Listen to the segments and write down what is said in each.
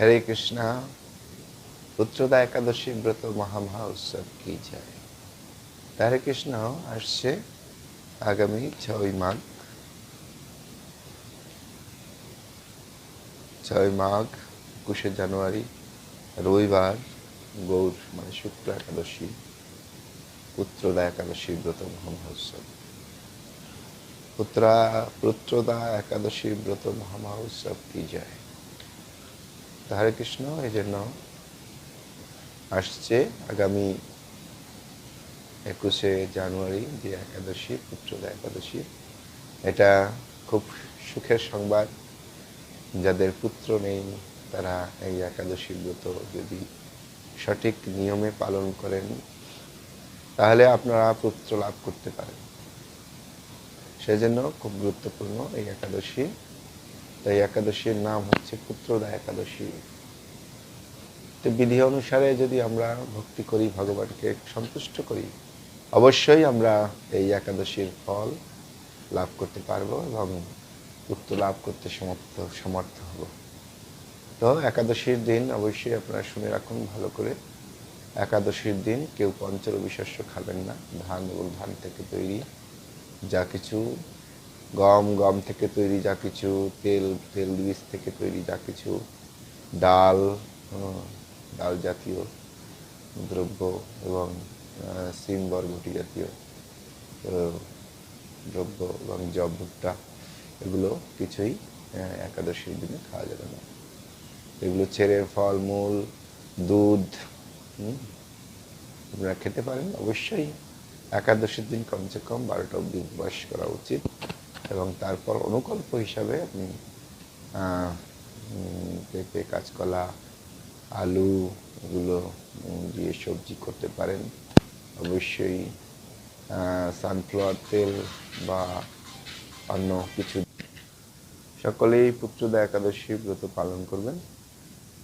হরে কৃষ্ণ, পুত্রদা একাদশী ব্রত মহামহা উৎসব কি যায়। হরে কৃষ্ণ, আসছে আগামী ছয় মাঘ। ছয় মাঘ, একুশে জানুয়ারি, রবিবার, গৌর মানে শুক্র একাদশী, পুত্রদা একাদশী ব্রত মহামহোৎসব। পুত্রা, পুত্রদা একাদশী ব্রত মহামহোৎসব কি যায়? হরে কৃষ্ণ, এই জন্য আসছে আগামী একুশে জানুয়ারি যে একাদশী পুত্রদা একাদশী। এটা খুব সুখের সংবাদ। যাদের পুত্র নেই, তারা এই একাদশী ব্রত যদি সঠিক নিয়মে পালন করেন, তাহলে আপনারা পুত্র লাভ করতে পারেন। সেজন্য খুব গুরুত্বপূর্ণ এই একাদশী। তাই একাদশীর নাম হচ্ছে পুত্রদা একাদশী। তো বিধি অনুসারে যদি আমরা ভক্তি করি, ভগবানকে সন্তুষ্ট করি, অবশ্যই আমরা এই একাদশীর ফল লাভ করতে পারব এবং পুত্র লাভ করতে সমর্থ সমর্থ হব। তো একাদশীর দিন অবশ্যই আপনারা শুনে রাখুন ভালো করে। একাদশীর দিন কেউ পঞ্চরবি শস্য খাবেন না, ধান এবং ধান থেকে তৈরি যা কিছু গম গম থেকে তৈরি যা কিছু, তেল তেল বীজ থেকে তৈরি যা কিছু, ডাল ডাল জাতীয় দ্রব্য এবং সিম বরবটি জাতীয় দ্রব্য এবং জব ভুট্টা, এগুলো কিছুই একাদশীর দিনে খাওয়া যাবে না। এগুলো ছেড়ে ফল, মূল, দুধ আপনারা খেতে পারেন। অবশ্যই একাদশীর দিন কমসে কম বারোটা অব্দি উপবাস করা উচিত। এবং তারপর অনুকল্প হিসাবে আপনি পেঁপে কাঁচকলা, আলু এগুলো দিয়ে সবজি করতে পারেন। অবশ্যই সানফ্লাওয়ার তেল বা অন্য কিছু সকলেই পুত্রদা একাদশী ব্রত পালন করবেন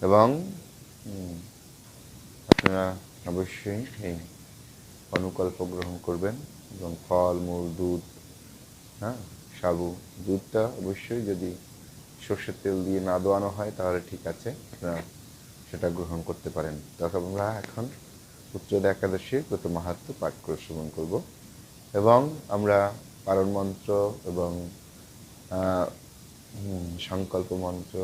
এবং আপনারা অবশ্যই এই অনুকল্প গ্রহণ করবেন এবং ফল, মূল, দুধ হ্যাঁ? সাবু দুধটা অবশ্যই যদি সর্ষের তেল দিয়ে না দোয়ানো হয়, তাহলে ঠিক আছে, আপনারা সেটা গ্রহণ করতে পারেন। তখন আমরা এখন উচ্চদা একাদশীর ব্রত মাহাত্ম পাঠ করে শ্রবণ করব এবং আমরা পারণ মন্ত্র এবং সংকল্প মন্ত্র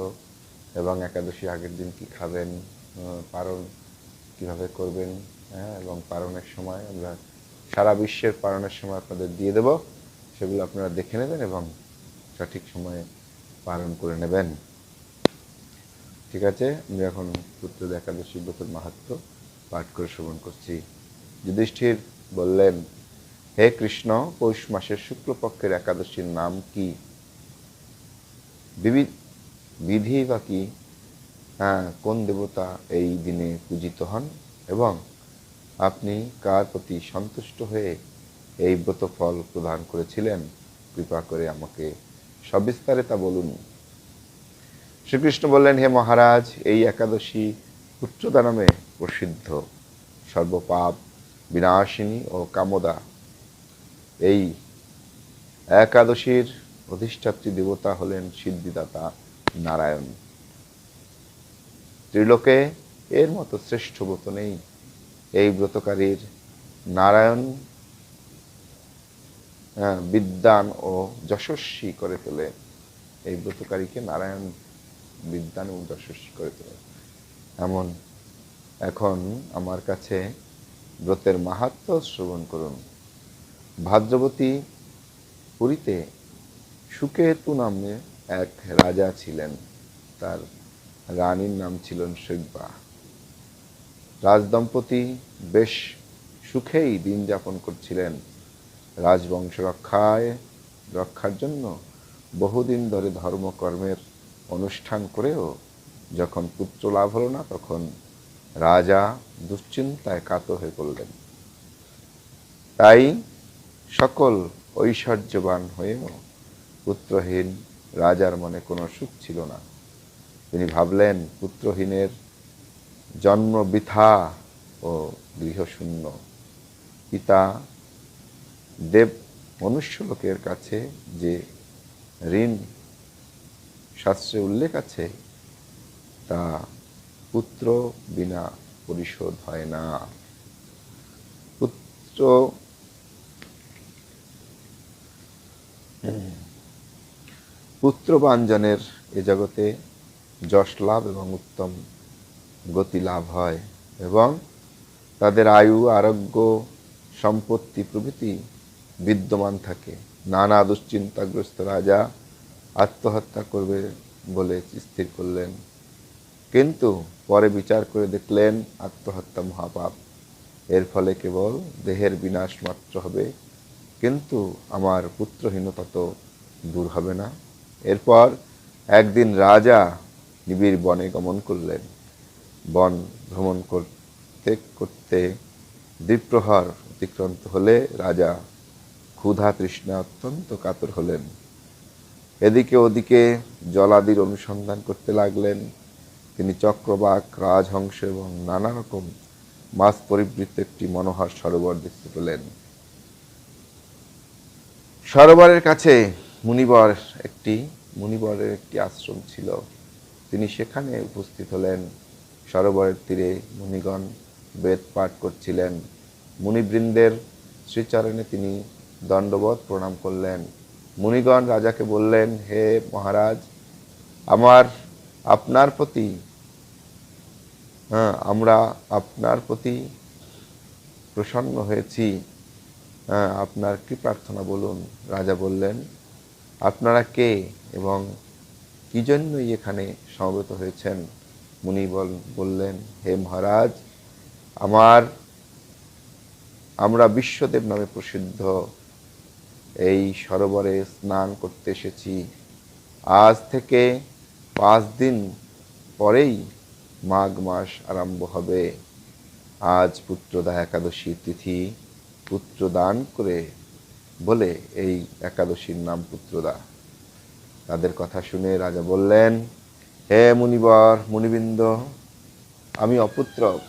এবং একাদশী আগের দিন কি খাবেন পারণ কীভাবে করবেন হ্যাঁ এবং পারণের সময় আমরা সারা বিশ্বের পারণের সময় আপনাদের দিয়ে দেব। সেগুলো আপনারা দেখে নেবেন এবং সঠিক সময়ে পালন করে নেবেন। ঠিক আছে? আমি এখন পুত্র একাদশী ব্রতের মাহাত্ম পাঠ করে শ্রবণ করছি। যুধিষ্ঠির বললেন, হে কৃষ্ণ, পৌষ মাসের শুক্লপক্ষের একাদশীর নাম কি? বিবি- বিধি বা কি? হ্যাঁ কোন দেবতা এই দিনে পূজিত হন এবং আপনি কার প্রতি সন্তুষ্ট হয়ে এই ব্রত ফল প্রদান করেছিলেন, কৃপা করে আমাকে সবিস্তারে তা বলুন। শ্রীকৃষ্ণ বললেন, হে মহারাজ, এই একাদশী উচ্চতা নামে প্রসিদ্ধ। সর্বপাপ, বিনাশিনী ও কামদা। এই একাদশীর অধিষ্ঠাত্রী দেবতা হলেন সিদ্ধিদাতা নারায়ণ। ত্রিলোকে এর মতো শ্রেষ্ঠ ব্রত নেই। এই ব্রতকারীর নারায়ণ বিদ্যান ও যশস্বী করে তোলে। এই ব্রতকারীকে নারায়ণ বিদ্যান ও যশস্বী করে তোলে। এমন এখন আমার কাছে ব্রতের মাহাত্ম শ্রবণ করুন। ভাদ্রবতী পুরীতে সুকেতু নামে এক রাজা ছিলেন। তার রানীর নাম ছিলেন শৈব্যা রাজদম্পতি বেশ সুখেই দিন যাপন করছিলেন। রাজবংশ রক্ষায় রক্ষার জন্য বহুদিন ধরে ধর্মকর্মের অনুষ্ঠান করেও যখন পুত্র লাভ হলো না, তখন রাজা দুশ্চিন্তায় কাত হয়ে পড়লেন। তাই সকল ঐশ্বর্যবান হয়েও পুত্রহীন রাজার মনে কোনো সুখ ছিল না। তিনি ভাবলেন, পুত্রহীনের জন্ম বৃথা ও গৃহশূন্য। পিতা দেব মনুষ্য লোকের কাছে যে ঋণ শাস্ত্রে উল্লেখ আছে, তা পুত্র বিনা পরিশোধ হয় না। পুত্র পুত্র বাঞ্জনের এ জগতে যশ লাভ এবং উত্তম গতি লাভ হয় এবং তাদের আয়ু, আরোগ্য, সম্পত্তি প্রভৃতি বিদ্যমান থাকে। নানা দুশ্চিন্তাগ্রস্ত রাজা আত্মহত্যা করবে বলে স্থির করলেন। কিন্তু পরে বিচার করে দেখলেন আত্মহত্যা মহাপাপ। এর ফলে কেবল দেহের বিনাশ মাত্র হবে। কিন্তু আমার পুত্রহীনতা তো দূর হবে না। এরপর একদিন রাজা নিবিড় বনে গমন করলেন। বন ভ্রমণ করতে করতে দ্বিপ্রহর অতিক্রান্ত হলে রাজা ক্ষুধা তৃষ্ণা অত্যন্ত কাতর হলেন। এদিকে ওদিকে জলাদির অনুসন্ধান করতে লাগলেন। তিনি চক্রবাক, রাজহংস এবং নানা রকম মাছ পরিবৃত্ত একটি মনোহর সরোবর দেখতে পেলেন। সরোবরের কাছে মুনিবর একটি, মুনিবরের একটি আশ্রম ছিল। তিনি সেখানে উপস্থিত হলেন। সরোবরের তীরে মুনিগণ বেদ পাঠ করছিলেন। মুনিবৃন্দের শ্রীচরণে তিনি দণ্ডবত প্রণাম করলেন। মুনিগণ রাজাকে বললেন, হে মহারাজ, আমার, আপনার প্রতি হ্যাঁ আমরা আপনার প্রতি প্রসন্ন হয়েছি। হ্যাঁ আপনার কি প্রার্থনা বলুন? রাজা বললেন, আপনারা কে এবং কি জন্যই এখানে সমবেত হয়েছেন? মুনি বল, বললেন, হে মহারাজ, আমার, আমরা বিশ্বদেব নামে প্রসিদ্ধ এই সরোবরে স্নান করতে এসেছি। আজ থেকে পাঁচ দিন পরেই মাঘ মাস আরম্ভ হবে। আজ পুত্রদা একাদশী তিথি পুত্রদান করে বলে এই একাদশীর নাম পুত্রদা। তাদের কথা শুনে রাজা বললেন, হে মুনিবর, মুনিবৃন্দ, আমি অপুত্রক।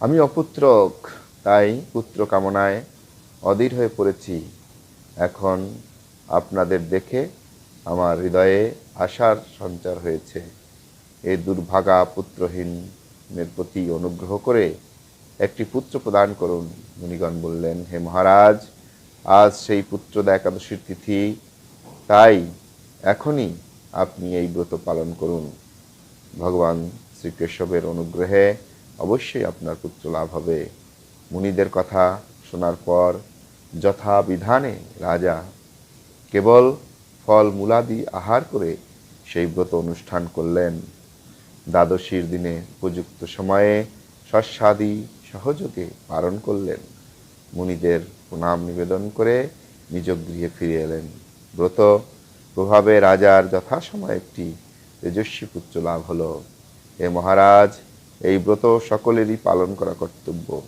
আমি অপুত্রক, তাই পুত্র কামনায় অধীর হয়ে পড়েছি। এখন আপনাদের দেখে আমার হৃদয়ে আশার সঞ্চার হয়েছে। এই দুর্ভাগা পুত্রহীনের প্রতি অনুগ্রহ করে একটি পুত্র প্রদান করুন, মুনিগণ বললেন, হে মহারাজ, আজ সেই পুত্রদা একাদশীর তিথি। তাই এখনই আপনি এই ব্রত পালন করুন। ভগবান শ্রীকেশবের অনুগ্রহে অবশ্যই আপনার পুত্র লাভ হবে। মুনিদের কথা শোনার পর যথা বিধানে রাজা কেবল ফল মূলাদি আহার করে সেই ব্রত অনুষ্ঠান করলেন। দ্বাদশীর দিনে উপযুক্ত সময়ে শস্যাদি সহযোগে পালন করলেন। মুনিদের প্রণাম নিবেদন করে নিজ গৃহে ফিরে এলেন। ব্রত প্রভাবে রাজার যথাসময় একটি তেজস্বী পুত্র লাভ হলো। হে মহারাজ, এই ব্রত সকলেরই পালন করা কর্তব্য।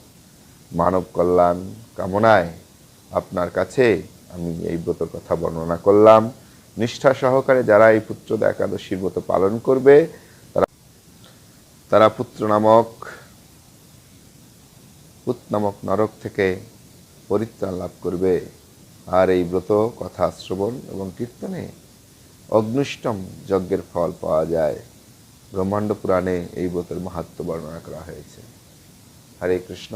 মানব কল্যাণ কামনায় আপনার কাছে। আমি এই ব্রতর কথা বর্ণনা করলাম। নিষ্ঠা সহকারে যারা এই পুত্রদা একাদশীর ব্রত পালন করবে, তারা তারা পুত্র নামক পুত নামক নরক থেকে পরিত্রাণ লাভ করবে। আর এই ব্রত কথা শ্রবণ এবং কীর্তনে অগ্নিষ্টম যজ্ঞের ফল পাওয়া যায়। ব্রহ্মাণ্ড পুরাণে এই ব্রতের মাহাত্ম বর্ণনা করা হয়েছে। হরে কৃষ্ণ।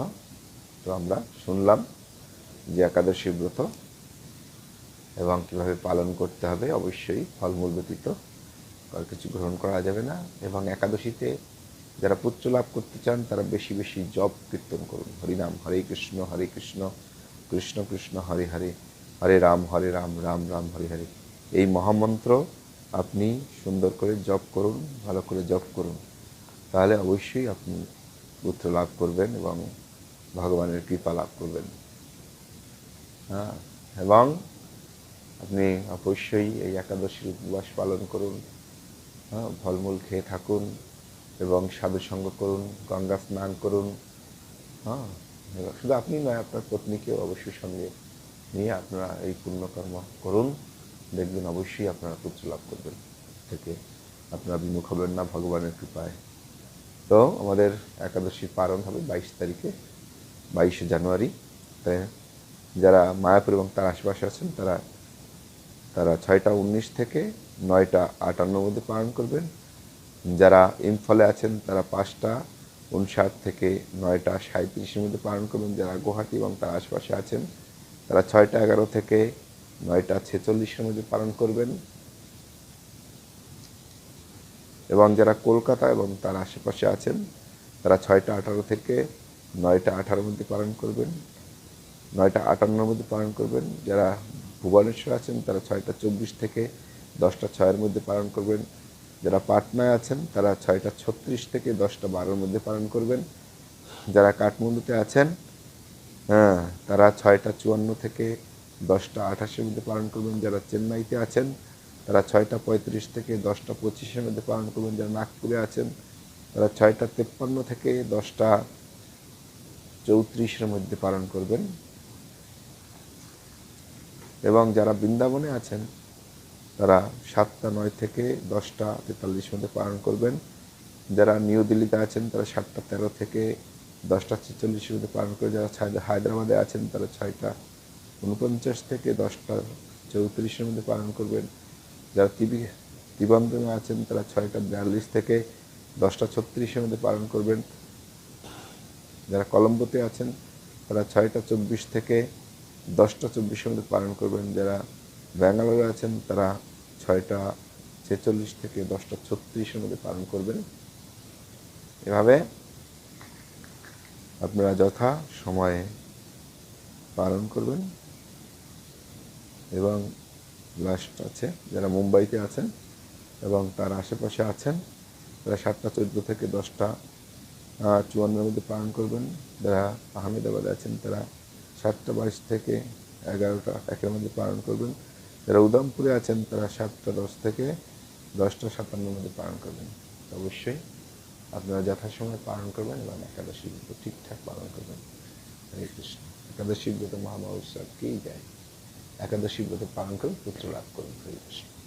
তো আমরা শুনলাম যে একাদশী ব্রত এবং কীভাবে পালন করতে হবে, অবশ্যই ফলমূল ব্যতীত আর কিছু গ্রহণ করা যাবে না। এবং একাদশীতে যারা পুত্র লাভ করতে চান, তারা বেশি বেশি জপ কীর্তন করুন। হরিনাম হরে কৃষ্ণ হরে কৃষ্ণ কৃষ্ণ কৃষ্ণ, হরে হরে হরে রাম হরে রাম রাম রাম, হরে হরে। এই মহামন্ত্র আপনি সুন্দর করে জপ করুন, ভালো করে জপ করুন। তাহলে অবশ্যই আপনি পুত্র লাভ করবেন এবং ভগবানের কৃপা লাভ করবেন। হ্যাঁ? এবং আপনি অবশ্যই এই একাদশীর উপবাস পালন করুন হ্যাঁ? ফলমূল খেয়ে থাকুন এবং সাধুসঙ্গ করুন, গঙ্গা স্নান করুন হ্যাঁ? শুধু আপনি নয়, আপনার পত্নীকেও অবশ্যই সঙ্গে নিয়ে আপনারা এই পুণ্যকর্ম করুন। দেখবেন অবশ্যই আপনারা পুত্র লাভ করবেন। থেকে আপনারা বিমুখ হবেন না, ভগবানের কৃপায়। তো আমাদের একাদশীর পালন হবে বাইশ তারিখে, বাইশে জানুয়ারি। তাই যারা মায়াপুর এবং তার আশেপাশে আছেন, তারা তারা ছয়টা উনিশ থেকে নয়টা আটান্নর মধ্যে পালন করবেন। যারা ইম্ফলে আছেন, তারা পাঁচটা উনষাট থেকে নয়টা সাঁত্রিশের মধ্যে পালন করবেন। যারা গুয়াহাটি এবং তার আশপাশে আছেন, তারা ছয়টা এগারো থেকে নয়টা ছেচল্লিশের মধ্যে পালন করবেন। এবং যারা কলকাতা এবং তার আশেপাশে আছেন, তারা ছয়টা আঠারো থেকে নয়টা আঠারোর মধ্যে পালন করবেন। নয়টা আটান্নর মধ্যে পালন করবেন। যারা ভুবনেশ্বর আছেন, তারা ছয়টা চব্বিশ থেকে দশটা ছয়ের মধ্যে পালন করবেন। যারা পাটনায় আছেন, তারা ছয়টা ছত্রিশ থেকে দশটা বারোর মধ্যে পালন করবেন। যারা কাঠমান্ডুতে আছেন হ্যাঁ তারা ছয়টা চুয়ান্ন থেকে দশটা আঠাশের মধ্যে পালন করবেন। যারা চেন্নাইতে আছেন, তারা ছয়টা পঁয়ত্রিশ থেকে দশটা পঁচিশের মধ্যে পালন করবেন। যারা নাগপুরে আছেন, তারা ছয়টা তেপ্পান্ন থেকে দশটা চৌত্রিশের মধ্যে পালন করবেন। এবং যারা বৃন্দাবনে আছেন, তারা সাতটা নয় থেকে দশটা তেতাল্লিশ মধ্যে পালন করবেন। যারা নিউ দিল্লিতে আছেন, তারা সাতটা তেরো থেকে দশটা ছেচল্লিশের মধ্যে পালন করে যারা হায়দ্রাবাদে আছেন, তারা ছয়টা উনপঞ্চাশ থেকে দশটা চৌত্রিশের মধ্যে পালন করবেন। যারা তিবি ত্রিবন্ধমে আছেন, তারা ছয়টা বিয়াল্লিশ থেকে দশটা ছত্রিশের মধ্যে পালন করবেন। যারা কলম্বোতে আছেন, তারা ছয়টা চব্বিশ থেকে দশটা চব্বিশের মধ্যে পালন করবেন। যারা ব্যাঙ্গালোরে আছেন, তারা ছয়টা ছেচল্লিশ থেকে দশটা ছত্রিশের মধ্যে পালন করবেন। এভাবে আপনারা যথা সময়ে পালন করবেন। এবং লাস্ট আছে, যারা মুম্বাইতে আছেন এবং তার আশেপাশে আছেন, তারা সাতটা চোদ্দ থেকে দশটা চুয়ান্নের মধ্যে পালন করবেন। যারা আহমেদাবাদে আছেন, তারা সাতটা বাইশ থেকে এগারোটা, একের মধ্যে পালন করবেন। যারা উদামপুরে আছেন, তারা সাতটা দশ থেকে দশটা সাতান্নের মধ্যে পালন করবেন। অবশ্যই আপনারা যথাসময়ে পালন করবেন এবং একাদশী ব্রত ঠিকঠাক পালন করবেন। হরে কৃষ্ণ। একাদশী ব্রত মহামহোৎসব কেই যায় একাদশী ব্রত পালন করুন পুত্র লাভ করুন। হরে কৃষ্ণ।